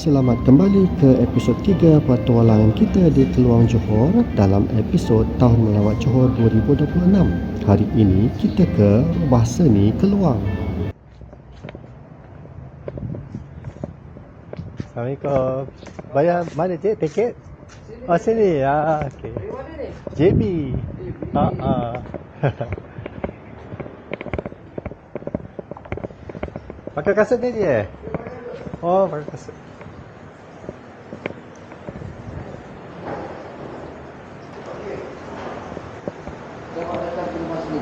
Selamat kembali ke episod 3 petualangan kita di Keluang Johor dalam episod Tahun Melawat Johor 2026. Hari ini kita ke Rubah Seni Keluang. Assalamualaikum. Bayar mana cik tiket? Oh sini. Ah okey. JB. Ha ah. Pakai kasut ni dia. Oh, pakai kasut.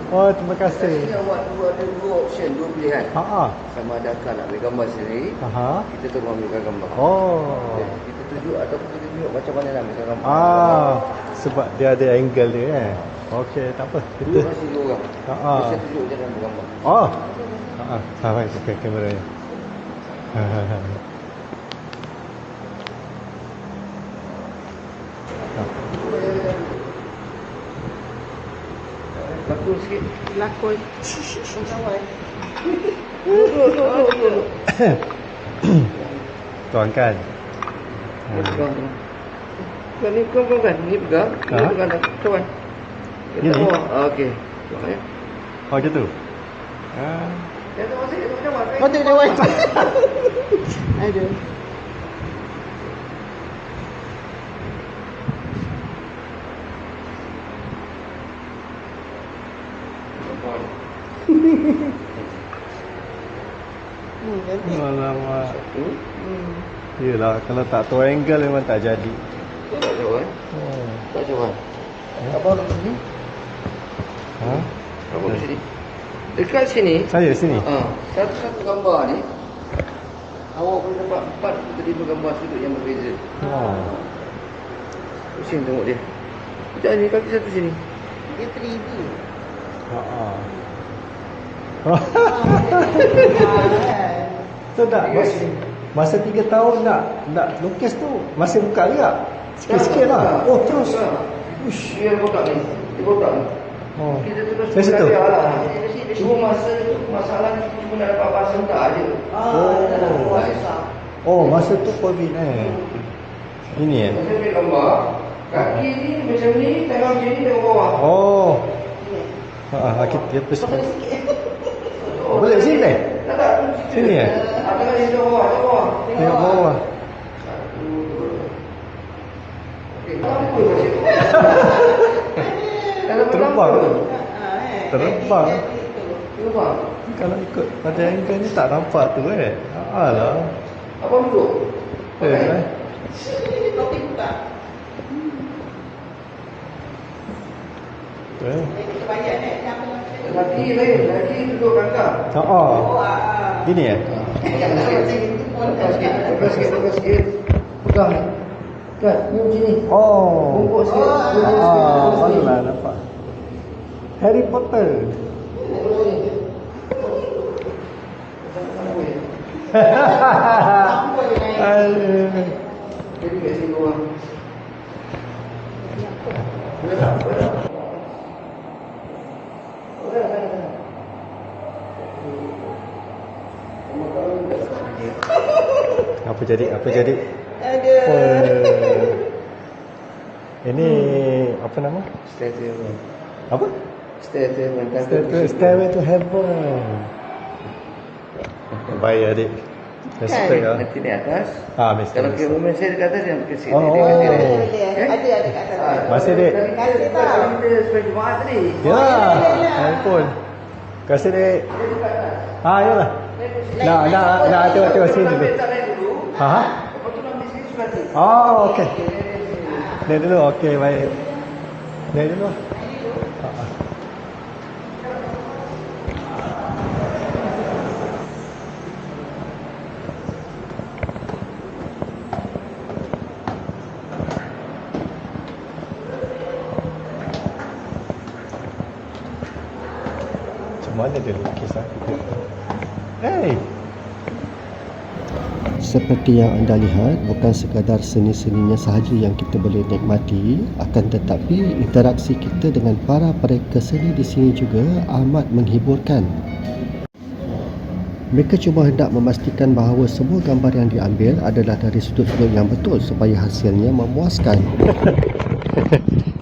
Oh, terima kasih. Sini awak dua ada dua option, dua pilihan. Ha ah. Sama ada akak nak ambil gambar sendiri, Aha. kita tolong ambilkan gambar. Oh. Ya, Kita tunjuk ataupun kita tunjuk macam mana nak ambilkan gambar. Ah, sebab dia ada angle dia eh. Okey, tak apa. Dua Kita masih dua orang. Ha, ah. Kita tunjuk je nak ambil gambar. Oh. Ha ah, sampai pakai kamera ni. Lakon sikit. Lakon. Duduk, duduk, duduk. Tuangkan. Pegang tu. Bukan ni pegang, pegang kan? Ni pegang. Ni Ha? pegang kawan. Kita Ni, ni? bawah. Okey. Tengok ya. Oh gitu. Ah. Dia tak masuk, dia tak macam mana. Oh, tu dia wifi. Aduh. Hmm, cantik. Alamak. Hmm? Hmm. Yelah, kalau tak tahu angle memang tak jadi. Tak jauh eh. Oh. Tak jauh kan. Abang duduk sini. Ha? Abang duduk sini. Dekat sini. Saya sini. Ah, satu-satu gambar ni awak boleh dapat empat atau lima gambar sudut yang berbeza. Oh. Pusing tengok dia. Sekejap ni kaki satu sini. Dia 3D. Ha ah. Ah, Tu tak masa, 3 tahun nak nak lukis tu masih buka juga. Sikit-sikit lah. Oh terus. Ush, dia botak ni. Dia botak ni. Oh. Kita terus Dari situ? lah. Cuma masa tu masalah ni cuma nak dapat bahasa tak aje. Oh. Oh, masa tu COVID eh. Ini eh. Masa dia gambar, kaki ni macam ni, tangan macam ni tengok bawah. Oh. Ha ah, kita pes. Boleh sini eh? Tak tak. Sini eh? Ah, tangan ni tengok bawah, tengok bawah. Tengok bawah. Okey, apa macam tu? Kalau Terbang. ah. Terbang. Terbang. Kalau ikut pada angle ni tak nampak tu eh. Ha lah. Abang duduk. Eh, eh. Topi buka. Eh. Eh, kita bayar ni. Lagi lain, lagi duduk kakak. Ha ah. Oh, ah, ah. Ini eh. Pegang ni. Kan, ni macam ni. Oh. Bungkuk sikit. Oh, bungkuk sikit, Ah, barulah nampak. Harry Potter. Naik. Aduh. Jadi kat sini orang. Apa jadi? Apa jadi? Aduh. Oh. Ini apa nama? Stairway. Apa? Stairway. Stairway, Stairway to Heaven. Baik adik. Respect lah. Nanti ni atas. Ah, mesti. Kalau mesti. cameraman saya dekat atas, yang ke sini. Oh. dia kat sini. Ada, ada, ada, ada kat atas. Ah, Masih, Dek? Tadi kita Kasih sebagai jemaah tadi. Ya, ya, ya. handphone. Kasih dek. Dia dekat atas. Ah, yalah. Nak, nak, nak tengok-tengok sini dulu. Ha? ha? Tu. Oh, okey. Naik dulu. Okey, baik. Naik dulu. Ha, ha. Macam mana dia lukis ah? Hey. Seperti yang anda lihat, bukan sekadar seni-seninya sahaja yang kita boleh nikmati, akan tetapi interaksi kita dengan para pereka seni di sini juga amat menghiburkan. Mereka cuba hendak memastikan bahawa semua gambar yang diambil adalah dari sudut-sudut yang betul supaya hasilnya memuaskan.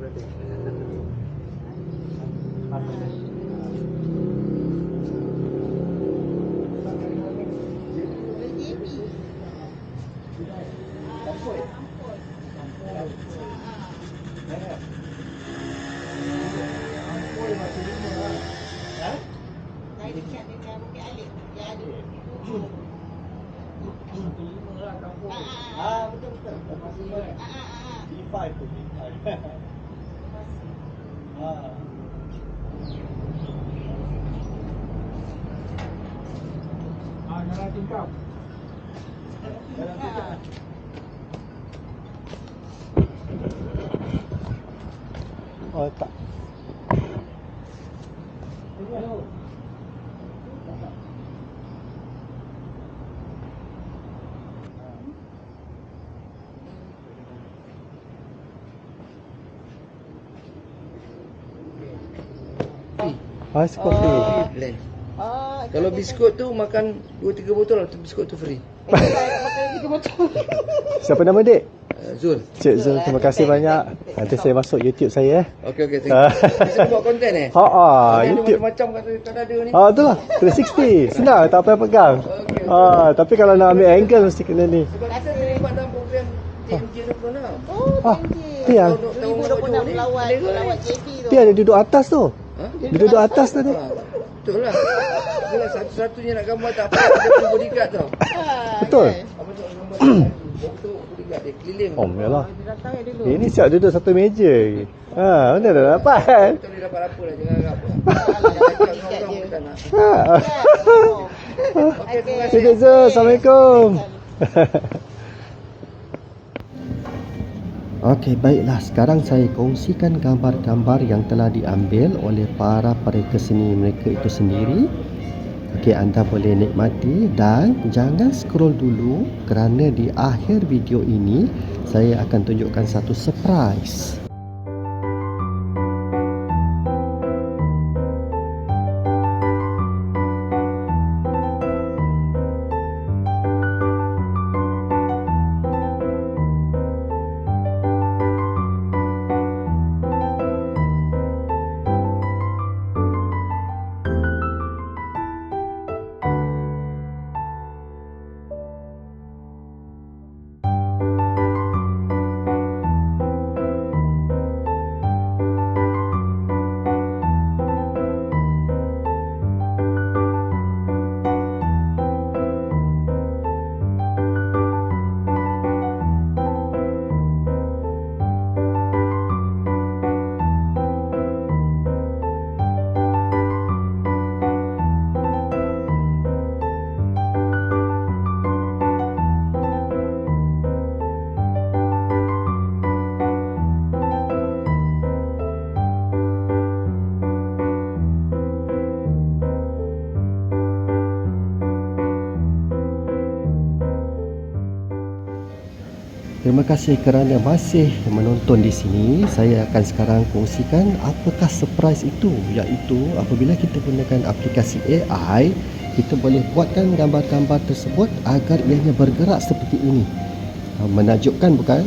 Ah, betul betul. Ah, ah, ah. B5 tu B5. ah. Ah, jangan tingkap. Jangan tingkap. Oh, tak. Ice coffee. Oh, blend. Ah, Kalau biskut tu makan 2 3 botol tu biskut tu free. makan tiga botol. Siapa nama dek? Uh, Zul. Cik Zul, terima kasih banyak. Nanti saya masuk YouTube saya eh. Okey okey thank you. Kita buat konten eh. Ha ah, YouTube. macam-macam kata kata ada ni. Ah, itulah. 360. Senang, tak payah pegang. Okey. Ah, tapi kalau nak ambil angle mesti kena ni. Sebab kita terlibat dalam program TMJ 26. Oh, Ah, thank you. tu yang 2026 lawan lawan JP tu. dia duduk atas tu. Ha? Dia duduk atas tadi. Ha, betul lah. Itulah satu-satunya nak gambar tak apa dia punya bodyguard tau. Betul. Apa tu gambar Waktu bodyguard dia keliling. Oh, yalah. Dia datang eh dulu. Ini siap duduk satu meja. Ha, mana dah dapat? Tak boleh dapat apa lah jangan harap. Pun tak nak. Ha. Okey terima kasih. Assalamualaikum. Okey, baiklah. Sekarang saya kongsikan gambar-gambar yang telah diambil oleh para pereka seni mereka itu sendiri. Okey, anda boleh nikmati dan jangan scroll dulu kerana di akhir video ini saya akan tunjukkan satu surprise. Terima kasih kerana masih menonton di sini. Saya akan sekarang kongsikan apakah surprise itu iaitu apabila kita gunakan aplikasi AI, kita boleh buatkan gambar-gambar tersebut agar ianya bergerak seperti ini. Menakjubkan bukan?